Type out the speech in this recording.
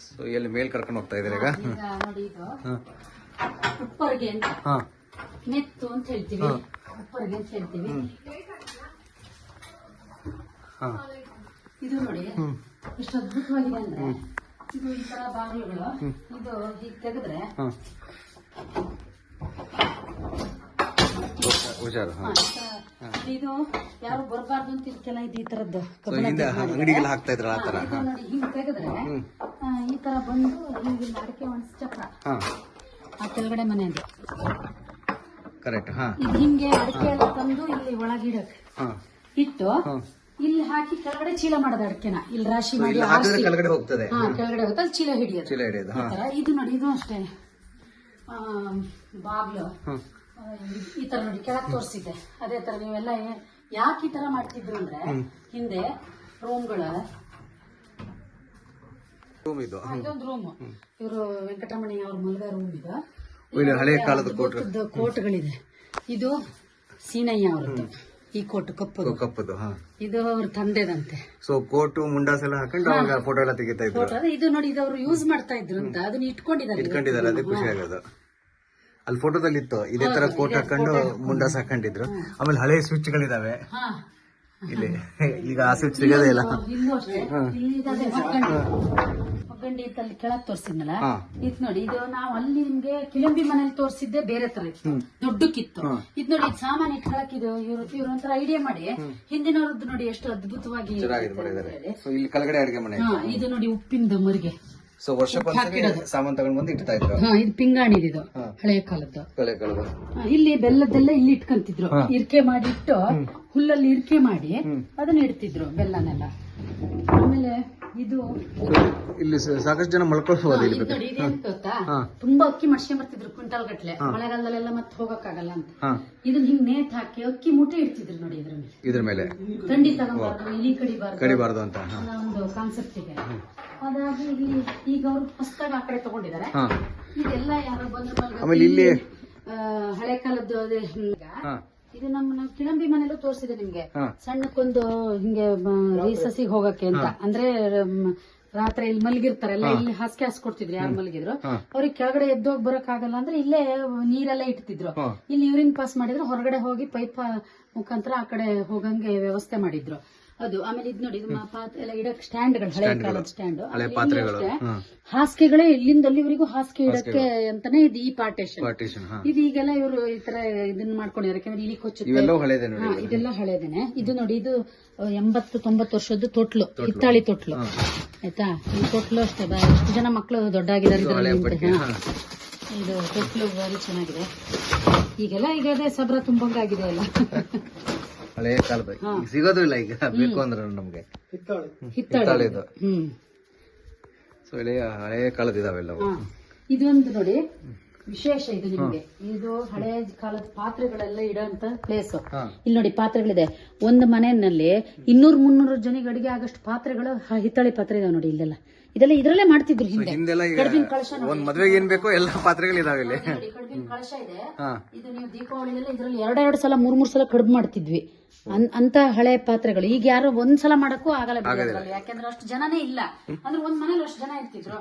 So ಎಲ್ಲಿ ಮೇಲ್ ಕರ್ಕೊಂಡು ಹೋಗ್ತಾ ಇದ್ರೆ ಈಗ? ನೋಡಿ ಇದು. ಹಾ. ಉಪ್ಪರಿಗೆ ಅಂತ. ಹಾ. ನೆತ್ತು ಅಂತ ಹೇಳ್ತೀವಿ. ಉಪ್ಪರಿಗೆ ಅಂತ ಹೇಳ್ತೀವಿ. ಹಾ. ಇದು ನೋಡಿ. ಎಷ್ಟು ಅದ್ಭುತವಾಗಿದೆ ಅಂದ್ರೆ ಇದು ಈ ತರ ಬಾಗಿಲುಗಳು. ಇದು ಹೀಗೆ ತೆಗೆದ್ರೆ ಹುಷಾರು ಹಾ. ಇದು ಯಾರು ಬರಬಾರ್ದು ಅಂತ ಇದಕ್ಕೆಲ್ಲ ಇದು ಈ ತರದ್ದು ಅಂಗಡಿಗೆಲ್ಲ ಹಾಕ್ತಾ ಇದ್ರ ಆ ತರ. ಇದು ನೋಡಿ ಹಿಂಗ್ ತೆಗೆದ್ರೆ ಈ ತರ ಬಂದು ಹಿಂಗೆ ಅಡಿಕೆ ಒಣಸ್ ಚಕ್ರ. ಆ ಕೆಳಗಡೆ ಮನೆ ಅದು. ಕರೆಕ್ಟ್ ಹಾ. ಇದು ಹಿಂಗೆ ಅಡಿಕೆ ಎಲ್ಲ ತಂದು ಇಲ್ಲಿ ಒಳಗಿಡಕ್. ಇಟ್ಟು ಇಲ್ಲಿ ಹಾಕಿ ಕೆಳಗಡೆ ಚೀಲ ಮಾಡೋದು ಅಡಿಕೆನ. ಇಲ್ಲಿ ರಾಶಿ ಮಾಡಿ ಕೆಳಗಡೆ ಹೋಗ್ತದೆ. ಹಾ ಕೆಳಗಡೆ ಹೋಗುತ್ತೆ ಅಲ್ಲಿ ಚೀಲ ಹಿಡಿಯೋದು. ಚೀಲ ಹಿಡಿಯೋದು ಇದು ನೋಡಿ ಇದು ಅಷ್ಟೇ. ಬಾಗ್ಲು. ಈ- ತರ ನೋಡಿ ಕೆಳಗ್ ತೋರಿಸಿದ್ದೆ ಅದೇ ತರ ನೀವೆಲ್ಲ ಯಾಕೆ ಈ ತರ ಮಾಡ್ತಿದ್ರು ಅಂದ್ರೆ ಹಿಂದೆ ರೂಮ್ಗಳ ರೂಮ್ ಇದು ಇದೊಂದು ರೂಮ್ ಇವರು ವೆಂಕಟರಮಣಯ್ಯ ಅವ್ರ ಮಲ್ಗ ರೂಮ್ ಇದು. ಹಳೆ ಕಾಲದ ಕೋಟ್ಗಳಿದೆ. ಇದು ಸೀನಯ್ಯ ಅವ್ರದ್ದು. ಈ ಕೋಟ್ ಕಪ್ಪದು. ಕಪ್ಪದು ಇದು ಅವ್ರ ತಂದೆದಂತೆ. ಸೊ ಕೋಟ್ ಮುಂಡಾಸ್ ಎಲ್ಲ ಹಾಕೊಂಡು ಅವಾಗ ಫೋಟೋ ಎಲ್ಲ ತೆಗಿತಾ ಇದ್ರು. ಇದು ನೋಡಿ ಇದು ಅವ್ರು ಯೂಸ್ ಮಾಡ್ತಾ ಇದ್ರು ಅಂತ. ಅದನ್ನ ಇಟ್ಕೊಂಡಿದ್ದಾರೆ. ಇಟ್ಕೊಂಡಿದ್ದಾರೆ ಅದೇ ಖುಷಿ ಆಗೋದು. ಅಲ್ಲಿ ಫೋಟೋದಲ್ಲಿ ಇತ್ತು ಇದೇ ತರ ಕೋಟ್ ಹಾಕೊಂಡು ಮುಂಡಾಸ್ ಹಾಕೊಂಡಿದ್ರು ಆಮೇಲೆ ಹಳೆ ಸ್ವಿಚ್ ಗಳಿದಾವೆ ಇಲ್ಲಿ ಈಗ ಆ ಸ್ವಿಚ್ ಸಿಗೋದೇ ಇಲ್ಲ. ಒಗ್ಗಂಡಿ ಅಲ್ಲಿ ಕೆಳಗ್ ತೋರಿಸಿದ್ನಲ್ಲ. ಇದ್ ನೋಡಿ ಇದು ನಾವು ಅಲ್ಲಿ ನಿಮ್ಗೆ ಕಿಳಂಬಿ ಮನೇಲಿ ತೋರಿಸಿದ್ದೆ ಬೇರೆ ತರ ಇತ್ತು. ದೊಡ್ಡಕ್ಕಿತ್ತು. ಇದ್ ನೋಡಿ ಇದು ಸಾಮಾನು ಇಟ್ಕೊಳಕ್ ಇದು ಇವ್ರು ಇವ್ರು ಒಂಥರ ಐಡಿಯಾ ಮಾಡಿ ಹಿಂದಿನವ್ರದ್ದು ನೋಡಿ ಎಷ್ಟು ಅದ್ಭುತವಾಗಿ ಇಲ್ಲಿ ಕೆಳಗಡೆ ಅಡಿಗೆ ಮನೆ ಇದು ನೋಡಿ ಉಪ್ಪಿನ ಮರಿಗೆ. ಸೊ ವರ್ಷಕ್ಕೊಂದ್ಸರಿ ಸಾಮಾನು ತಗೊಂಡ್ ಬಂದು ಇಡ್ತಾ ಇದ್ರು. ಹಾ ಇದು ಪಿಂಗಾಣಿದು ಇದು ಹಳೆಯ ಕಾಲದ್ದು. ಕಳೆದು ಇಲ್ಲಿ ಬೆಲ್ಲದೆಲ್ಲ ಇಲ್ಲಿ ಇಟ್ಕೊಂತಿದ್ರು. ಇರ್ಕೆ ಮಾಡಿಟ್ಟು ಹುಲ್ಲಲ್ಲಿ ಇರ್ಕೆ ಮಾಡಿ ಅದನ್ನ ಇಡ್ತಿದ್ರು ಬೆಲ್ಲನೆಲ್ಲ. ಆಮೇಲೆ ಇದು ಇಲ್ಲಿ ಸಾಕಷ್ಟು ಜನ ಮಲ್ಕೊಳ್ಬಹುದು ಇಲ್ಲಿ ಹಾ. ತುಂಬಾ ಅಕ್ಕಿ ಮಡ್ಸ್ಕೊಂಡ್ ಬರ್ತಿದ್ರು ಕ್ವಿಂಟಲ್ ಗಟ್ಲೆ ಮಳೆಗಾಲದಲ್ಲೆಲ್ಲ ಮತ್ತೆ ಹೋಗಕ್ಕಾಗಲ್ಲ ಅಂತ. ಹಾ. ಇದನ್ನ ಹಿಂಗ್ ನೇತ್ ಹಾಕಿ ಅಕ್ಕಿ ಮೂಟೆ ಇಡ್ತಿದ್ರು ನೋಡಿ ಇದ್ರ ಮೇಲೆ. ಇದ್ರ ಮೇಲೆ. ಥಂಡಿ ತಗೊಂಬಾರ್ದು ಇಲಿ ಕಡಿಬಾರ್ದು ಕಡಿಬಾರ್ದು ಅಂತ. ಹಾ. ಅನ್ನೋ ಒಂದು ಕಾನ್ಸೆಪ್ಟ್ ಇದೆ. ಅದಾಗಿ ಇಲ್ಲಿ ಈಗ ಅವ್ರು ಹೊಸದಾಗಿ ಆ ಕಡೆ ತಗೊಂಡಿದ್ದಾರೆ ಹಾ. ಇದೆಲ್ಲ ಯಾರೋ ಬಂದ್ರೆ ಆಮೇಲೆ ಇಲ್ಲಿ ಹಳೆ ಕಾಲದ್ದು ಅದೇ ಹಿಂಗ. ಹಾ. ಇದು ನಮ್ಮ ಕಿಳಂಬಿ ಮನೇಲೂ ತೋರಿಸಿದೆ ನಿಮ್ಗೆ. ಹಾ. ಸಣ್ಣಕ್ಕೊಂದು ಹಿಂಗೆ ರೀಸಸಿಗೆ ಹೋಗಕ್ಕೆ ಅಂತ. ಅಂದ್ರೆ ಮ್, ರಾತ್ರಿ ಇಲ್ಲಿ ಮಲಗಿರ್ತಾರಲ್ಲ ಇಲ್ಲಿ ಹಾಸಿಗೆ ಹಾಸ್ಕೊಡ್ತಿದ್ರು ಯಾರು ಮಲಗಿದ್ರು. ಅವ್ರಿಗೆ ಕೆಳಗಡೆ ಎದ್ದೋಗಿ ಬರಕ್ ಆಗಲ್ಲ ಅಂದ್ರೆ ಇಲ್ಲೇ ನೀರೆಲ್ಲ ಇಡ್ತಿದ್ರು ಹಾ. ಇಲ್ಲಿ ಯೂರಿನ್ ಪಾಸ್ ಮಾಡಿದ್ರು ಹೊರಗಡೆ ಹೋಗಿ ಪೈಪ್ ಮುಖಾಂತರ ಆ ಕಡೆ ಹೋಗಂಗೆ ವ್ಯವಸ್ಥೆ ಮಾಡಿದ್ರು. ಅದು ಆಮೇಲೆ ಇದ್ ನೋಡಿ ಇದು ಪಾತ್ರೆ ಪಾತ್- ಎಲ್ಲ ಇಡಕ್ ಸ್ಟ್ಯಾಂಡ್ಗಳು ಹಳೆ ಕಾಲದ ಸ್ಟ್ಯಾಂಡ್. ಹಳೆ ಪಾತ್ರೆಗಳು ಹಾಸಿಗೆಗಳೇ ಇಲ್ಲಿಂದ ಅಲ್ಲಿವರೆಗೂ ಹಾಸಿಗೆ ಇಡಕ್ಕೆ ಅಂತಾನೆ ಇದು ಈ ಪಾರ್ಟೇಷನ್. ಇದು ಈಗೆಲ್ಲ ಇವರು ಈ ತರ ಇದನ್ನ ಮಾಡ್ಕೊಂಡಿದ್ದಾರೆ ಯಾಕಂದ್ರೆ ಇಲ್ಲಿ ಕೊಚ್ಚು ಇದೆಲ್ಲ ಹಳೆದೇನೆ. ಇದು ನೋಡಿ ಇದು ಎಂಬತ್ತು ತೊಂಬತ್ತು ವರ್ಷದ ತೊಟ್ಲು ಹಿತ್ತಾಳಿ ತೊಟ್ಲು. ಆಯ್ತಾ? ಈ ತೊಟ್ಲು ಅಷ್ಟೇ ಎಷ್ಟು ಜನ ಮಕ್ಕಳು ದೊಡ್ಡಾಗಿದ್ದಾರೆ. ಇದು ತೊಟ್ಲು ಬಾರಿ ಚೆನ್ನಾಗಿದೆ. ಈಗೆಲ್ಲ ಈಗ ಅದೇ ಸಬ್ರ ತುಂಬಂಗಾಗಿದೆ ಎಲ್ಲ ಹಳೆ ಕಾಲದ ಈಗ ಸಿಗೋದು ಇಲ್ಲ ಈಗ ಬೇಕು ಅಂದ್ರೆ ನಮ್ಗೆ. ಹಿತ್ತಾಳೆ. ಇದು ಹ್ಮ್. ಸೊ ಹಳೆಯ ಹಳೆ ಕಾಲದ ಇದಾವೆಲ್ಲವು. ಇದೊಂದು ನೋಡಿ. ವಿಶೇಷ ಇದು ನಿಮಗೆ. ಇದು ಹಳೆ ಕಾಲದ ಪಾತ್ರೆಗಳೆಲ್ಲ ಇಡೋಂತ ಪ್ಲೇಸ್ ಇಲ್ಲಿ ನೋಡಿ ಪಾತ್ರೆಗಳಿದೆ. ಒಂದು ಮನೆಯಲ್ಲಿ ಇನ್ನೂರ್ ಮುನ್ನೂರು ಜನಿಗೆ ಅಡಿಗೆ ಆಗಷ್ಟು ಪಾತ್ರೆಗಳು ಹಿತ್ತಾಳೆ ಪಾತ್ರೆ ಇದಾವೆ ನೋಡಿ ಇಲ್ಲೆಲ್ಲ. ಇದೆಲ್ಲ ಇದ್ರಲ್ಲೇ ಮಾಡ್ತಿದ್ರು ಹಿಂದೆ. ಕಡ್ಬಿನ ಕಳಶ. ಒಂದ್ ಮದ್ವೆಗೆ ಏನ್ ಬೇಕೋ ಎಲ್ಲ ಪಾತ್ರೆಗಳು ಇದಾವೆ ಇಲ್ಲಿ. ಕಡ್ಬಿನ ಕಳಶ ಇದೆ. ಇದು ನೀವು ದೀಪಾವಳಿಲೆಲ್ಲ ಇದ್ರಲ್ಲಿ ಎರಡೆರಡು ಸಲ ಮೂರ್ ಮೂರ್ ಸಲ ಕಡಿಮೆ ಮಾಡ್ತಿದ್ವಿ. ಅಂತ ಹಳೆ ಪಾತ್ರೆಗಳು. ಈಗ ಯಾರು ಒಂದ್ಸಲ ಮಾಡಕ್ಕೂ ಆಗಲ್ಲ ಯಾಕಂದ್ರೆ ಅಷ್ಟು ಜನನೇ ಇಲ್ಲ. ಅಂದ್ರೆ ಒಂದ್ ಮನೇಲಿ ಅಷ್ಟು ಜನ ಇರ್ತಿದ್ರು.